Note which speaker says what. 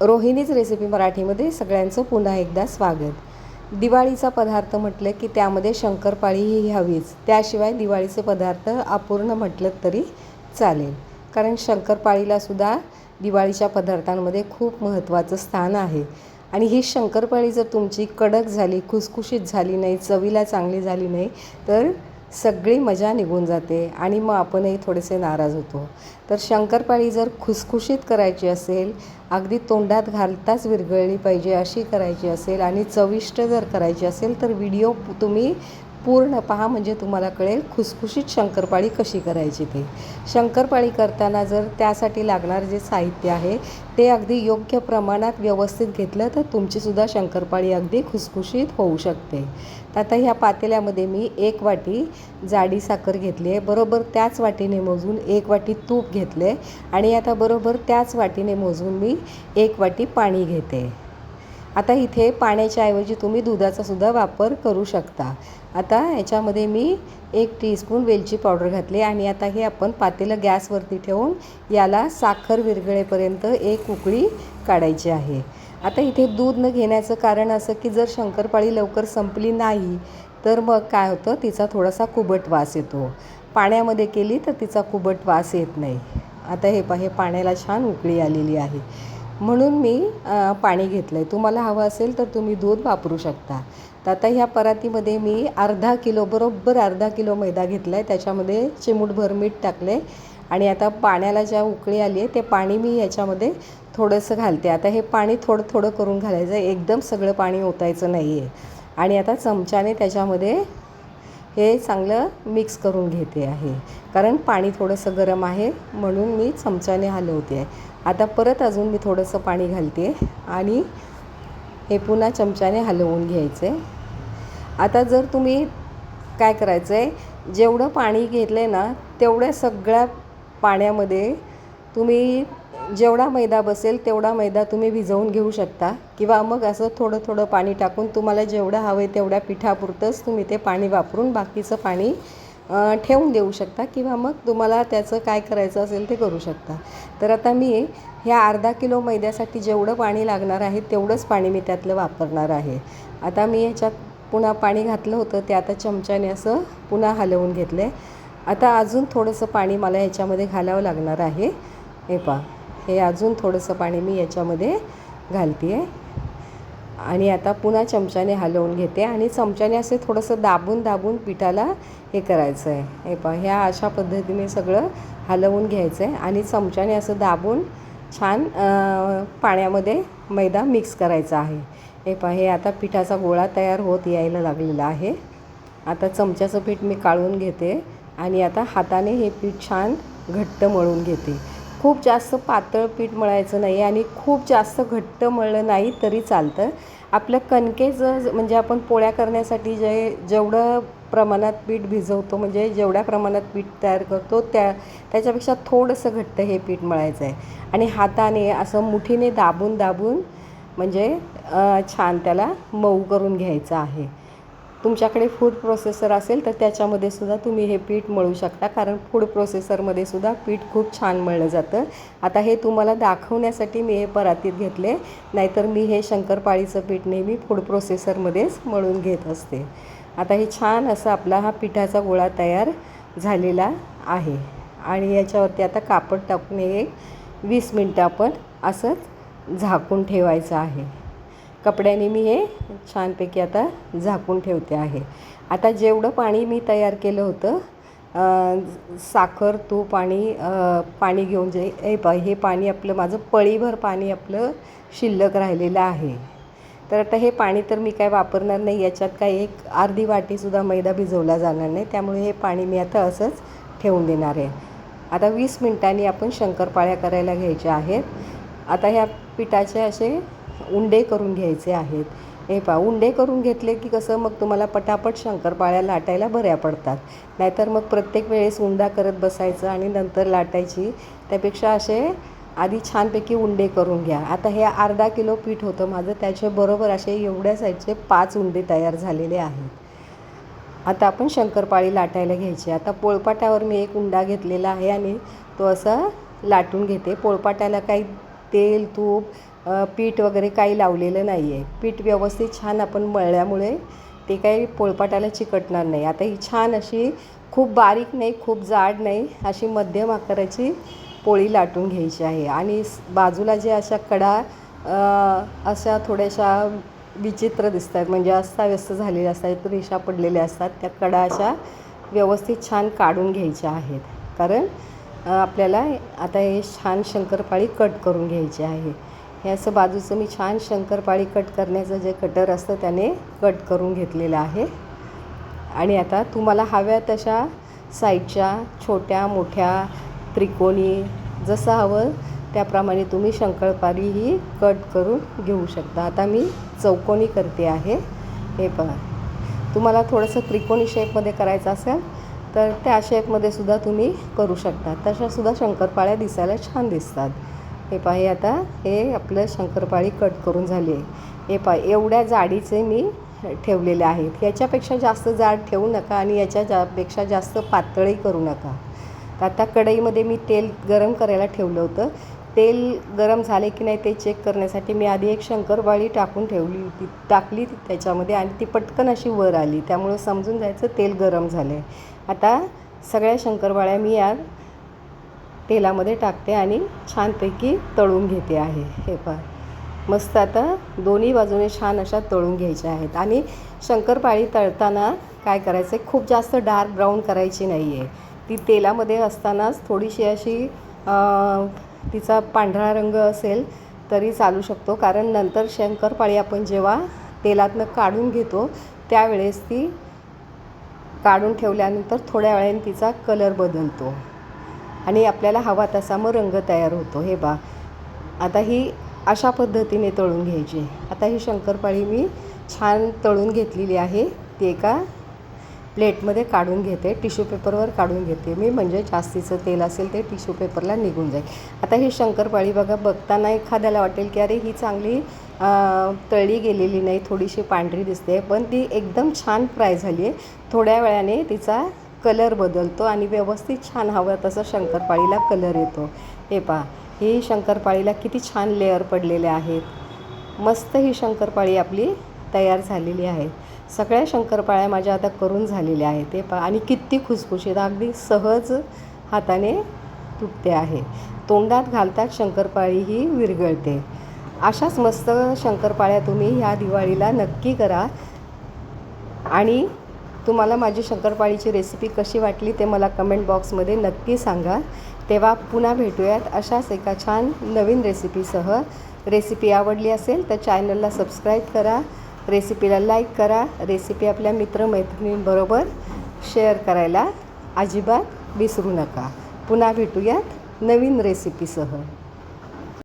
Speaker 1: रोहिणीच recipe मराठीमध्ये सगळ्यांचं पुन्हा एकदा स्वागत. दिवाळीचा पदार्थ म्हटलं की त्यामध्ये शंकरपाळी ही हवीच. त्याशिवाय दिवाळीचे पदार्थ अपूर्ण म्हटलं तरी चालेल. कारण शंकरपाळीला सुद्धा दिवाळीच्या पदार्थांमध्ये खूप महत्त्वाचं स्थान आहे. आणि ही शंकरपाळी जर तुमची कडक झाली खुसखुशीत झाली नाही चवीला चांगली झाली नाही तर सगळी मजा निघून जाते आणि मग आपणही थोडेसे नाराज होतो. तर शंकरपाळी जर खुसखुशीत करायची असेल अगदी तोंडात घालताच विरघळली पाहिजे अशी करायची असेल आणि चविष्ट जर करायची असेल तर व्हिडिओ तुम्ही पूर्ण पहा म्हणजे तुम्हाला कळेल खुसखुशीत शंकरपाळी कशी करायची ते. शंकरपाळी करताना जर त्यासाठी लागणारं जे साहित्य आहे ते अगदी योग्य प्रमाणात व्यवस्थित घेतलं तर तुमचीसुद्धा शंकरपाळी अगदी खुसखुशीत होऊ शकते. आता ह्या पातेल्यामध्ये मी एक वाटी जाडी साखर घेतली आहे. बरोबर त्याच वाटीने मोजून एक वाटी तूप घेतलं आहे. आणि आता बरोबर त्याच वाटीने मोजून मी एक वाटी पाणी घेते. आता इथे पाण्याच्या ऐवजी तुम्ही दुधाचासुद्धा वापर करू शकता. आता याच्यामध्ये मी एक टीस्पून वेलची पावडर घातली आणि आता हे आपण पातेलं गॅसवरती ठेवून याला साखर विरघळेपर्यंत एक उकळी काढायची आहे. आता इथे दूध न घेण्याचं कारण असं की जर शंकरपाळी लवकर संपली नाही तर मग काय होतं? तिचा थोडासा कुबट वास येतो. पाण्यामध्ये केली तर तिचा कुबट वास येत नाही. आता हे पा हे पाण्याला छान उकळी आलेली आहे. म्हणून मी पाणी घेतलं आहे तुम्हाला हवं असेल तर तुम्ही दूध वापरू शकता. तर आता ह्या परातीमध्ये मी अर्धा किलो बरोबर अर्धा किलो मैदा घेतला आहे त्याच्यामध्ये चिमूटभर मीठ टाकलं आहे आणि आता पाण्याला ज्या उकळी आली आहे ते पाणी मी याच्यामध्ये थोडंसं घालते. आता हे पाणी थोडं थोडं करून घालायचं. आहे एकदम सगळं पाणी ओतायचं नाही आहे आणि आता चमच्याने त्याच्यामध्ये हे चांगलं मिक्स करून घेते आहे. कारण पाणी थोडंसं गरम आहे म्हणून मी चमच्याने हलवते आहे. आता परत अजून मी थोडंसं पाणी घालते आणि हे पुन्हा चमच्याने हलवून घ्यायचं. आहे आता जर तुम्ही काय करायचं आहे जेवढं पाणी घेतलं आहे ना तेवढ्या सगळ्या पाण्यामध्ये तुम्ही जेवढा मैदा बसेल तेवढा मैदा तुम्ही भिजवून घेऊ शकता. किंवा मग असं थोडं थोडं पाणी टाकून तुम्हाला जेवढं हवं आहे तेवढ्या पिठापुरतंच तुम्ही ते पाणी वापरून बाकीचं पाणी ठेवून देऊ शकता. किंवा मग तुम्हाला त्याचं काय करायचं असेल ते करू शकता. तर आता मी ह्या अर्धा किलो मैद्यासाठी जेवढं पाणी लागणार आहे तेवढंच पाणी मी त्यातलं वापरणार आहे. आता मी ह्याच्यात पुन्हा पाणी घातलं होतं ते आता चमच्याने असं पुन्हा हलवून घेतलं आहे आता अजून थोडंसं पाणी मला ह्याच्यामध्ये घालावं लागणार आहे. हे पा हे अजून थोडंसं पाणी मी याच्यामध्ये घालते आहे आणि आता पुन्हा चमच्याने हलवून घेते आणि चमच्याने असे थोडंसं दाबून दाबून पिठाला हे करायचं आहे हे पहा ह्या अशा पद्धतीने सगळं हलवून घ्यायचं आहे आणि चमच्याने असं दाबून छान पाण्यामध्ये मैदा मिक्स करायचा आहे. हे पहा हे आता पिठाचा गोळा तयार होत यायला लागलेला आहे. आता चमच्याचं पीठ मी काढून घेते आणि आता हाताने हे पीठ छान घट्ट मळून घेते. खूप जास्त पातळ पीठ मळायचं नाही आणि खूप जास्त घट्ट मळलं नाही तरी चालतं. आपलं कणकेचं म्हणजे आपण पोळ्या करण्यासाठी जे जेवढं प्रमाणात पीठ भिजवतो म्हणजे जेवढ्या प्रमाणात पीठ तयार करतो त्या त्याच्यापेक्षा थोडंसं घट्ट हे पीठ मळायचं आहे. आणि हाताने असं मुठीने दाबून दाबून म्हणजे छान त्याला मऊ करून घ्यायचं आहे. तुमच्याकडे फूड प्रोसेसर असेल तर त्याच्यामध्ये सुद्धा तुम्ही हे पीठ मळू शकता. कारण फूड प्रोसेसरमध्ये सुद्धा पीठ खूप छान मळलं जातं. आता हे तुम्हाला दाखवण्यासाठी मी हे परातीत घेतले. नाहीतर मी हे शंकरपाळीचं पीठ नेहमी फूड प्रोसेसरमध्येच मळून घेत असते. आता हे छान असं आपला हा पिठाचा गोळा तयार झालेला आहे. आणि याच्यावरती आता कापड टाकून एक वीस मिनटं आपण असंच झाकून ठेवायचं आहे. कपड्याने मी हे छानपैकी आता झाकून ठेवते आहे. आता जेवढं पाणी मी तयार केलं होतं साखर तूप आणि पाणी घेऊन जे हे हे पाणी आपलं माझं पळीभर पाणी आपलं शिल्लक राहिलेलं आहे. तर आता हे पाणी तर मी काय वापरणार नाही याच्यात काय एक अर्धी वाटीसुद्धा मैदा भिजवला जाणार नाही त्यामुळे हे पाणी मी आता असंच ठेवून देणार आहे. आता वीस मिनटांनी आपण शंकरपाळ्या करायला घ्यायच्या आहेत. आता ह्या पिठाचे असे उंडे करून घ्यायचे आहेत. हे पा उंडे करून घेतले की कसं मग तुम्हाला पटापट शंकरपाळ्या लाटायला बऱ्या पडतात. नाहीतर मग प्रत्येक वेळेस उंडा करत बसायचं आणि नंतर लाटायची. त्यापेक्षा असे आधी छानपैकी उंडे करून घ्या. आता हे अर्धा किलो पीठ होतं माझं त्याच्या बरोबर असे एवढ्या साईजचे पाच उंडे तयार झालेले आहेत. आता आपण शंकरपाळी लाटायला घ्यायची. आता पोळपाटावर मी एक उंडा घेतलेला आहे आणि तो असा लाटून घेते. पोळपाटाला काही तेल तूप पीठ वगैरे काही लावलेलं नाही आहे पीठ व्यवस्थित छान आपण मळल्यामुळे ते काही पोळपाटाला चिकटणार नाही. आता ही छान अशी खूप बारीक नाही खूप जाड नाही अशी मध्यम आकाराची पोळी लाटून घ्यायची आहे. आणि बाजूला जे अशा कडा अशा थोड्याशा विचित्र दिसतात म्हणजे अस्ताव्यस्त झालेल्या असतात रेषा पडलेल्या असतात त्या कडा अशा व्यवस्थित छान काढून घ्यायच्या आहेत. कारण आपल्याला आता हे छान शंकरपाळी कट करून घ्यायची आहे. हे असं बाजूचं मी छान शंकरपाळी कट करण्याचं जे कटर असतं त्याने कट करून घेतलेलं आहे. आणि आता तुम्हाला हव्या तशा साईडच्या छोट्या मोठ्या त्रिकोणी जसं हवं त्याप्रमाणे तुम्ही शंकरपाळी ही कट करून घेऊ शकता. आता मी चौकोनी करते आहे. हे पहा. तुम्हाला थोडंसं त्रिकोणी शेपमध्ये करायचं असेल तर त्या शेपमध्ये सुद्धा तुम्ही करू शकता. तशासुद्धा शंकरपाळ्या दिसायला छान दिसतात. हे पहा हे आता हे आपलं शंकरपाळी कट करून झाली आहे. हे पहा एवढ्या जाडीचे मी ठेवलेले आहेत. याच्यापेक्षा जास्त जाड ठेवू नका आणि याच्या जापेक्षा जास्त पातळही करू नका. तर आता कढईमध्ये मी तेल गरम करायला ठेवलं होतं. तेल गरम झाले की नाही ते चेक करण्यासाठी मी आधी एक शंकरपाळी टाकून ठेवली होती टाकली ती त्याच्यामध्ये आणि ती पटकन अशी वर आली. त्यामुळं समजून जायचं तेल गरम झालं आहे आता सगळ्या शंकरपाळ्या मी यात तेलामध्ये टाकते आणि छानपैकी तळून घेते आहे. हे पण मस्त आता दोन्ही बाजूने छान अशा तळून घ्यायच्या आहेत. आणि शंकरपाळी तळताना काय करायचं आहे खूप जास्त डार्क ब्राऊन करायची नाही आहे ती तेलामध्ये असतानाच थोडीशी अशी तिचा पांढरा रंग असेल तरी चालू शकतो. कारण नंतर शंकरपाळी आपण जेव्हा तेलातनं काढून घेतो त्यावेळेस ती काढून ठेवल्यानंतर थोड्या वेळाने तिचा कलर बदलतो. आणि आपल्याला हवा तसा मग रंग तयार होतो. हे बा आता ही अशा पद्धतीने तळून घ्यायची. आता ही शंकरपाळी मी छान तळून घेतलेली आहे. ती एका प्लेटमध्ये काढून घेते. टिश्यू पेपरवर काढून घेते मी. म्हणजे जास्तीचं तेल असेल ते टिश्यू पेपरला निघून जाईल. आता ही शंकरपाळी बघा बघताना एखाद्याला वाटेल की अरे ही चांगली तळली गेलेली नाही. थोडीशी पांढरी दिसते. पण ती एकदम छान फ्राय झाली आहे. थोड्या वेळाने तिचा कलर बदलतो आणि व्यवस्थित छान हवं तसं शंकरपाळीला कलर येतो. हे पहा ही शंकरपाळीला किती छान लेअर पडलेले आहेत. मस्त ही शंकरपाळी आपली तयार झालेली आहे. सगळ्या शंकरपाळ्या माझ्या आता करून झालेल्या आहेत. ते पहा आणि किती खुसखुशीत अगदी सहज हाताने तुटते आहे. तोंडात घालतात शंकरपाळी ही विरघळते. अशाच मस्त शंकरपाळ्या तुम्ही ह्या दिवाळीला नक्की करा. आणि तुम्हाला माझी शंकरपाळीची रेसिपी कशी वाटली ते मला कमेंट बॉक्समध्ये नक्की सांगा. तेव्हा पुन्हा भेटूयात अशाच एका छान नवीन रेसिपीसह रेसिपी आवडली असेल तर चॅनलला सबस्क्राईब करा रेसिपीला लाईक करा रेसिपी आपल्या मित्रमैत्रिणींबरोबर शेअर करायला अजिबात विसरू नका. पुन्हा भेटूयात नवीन रेसिपीसह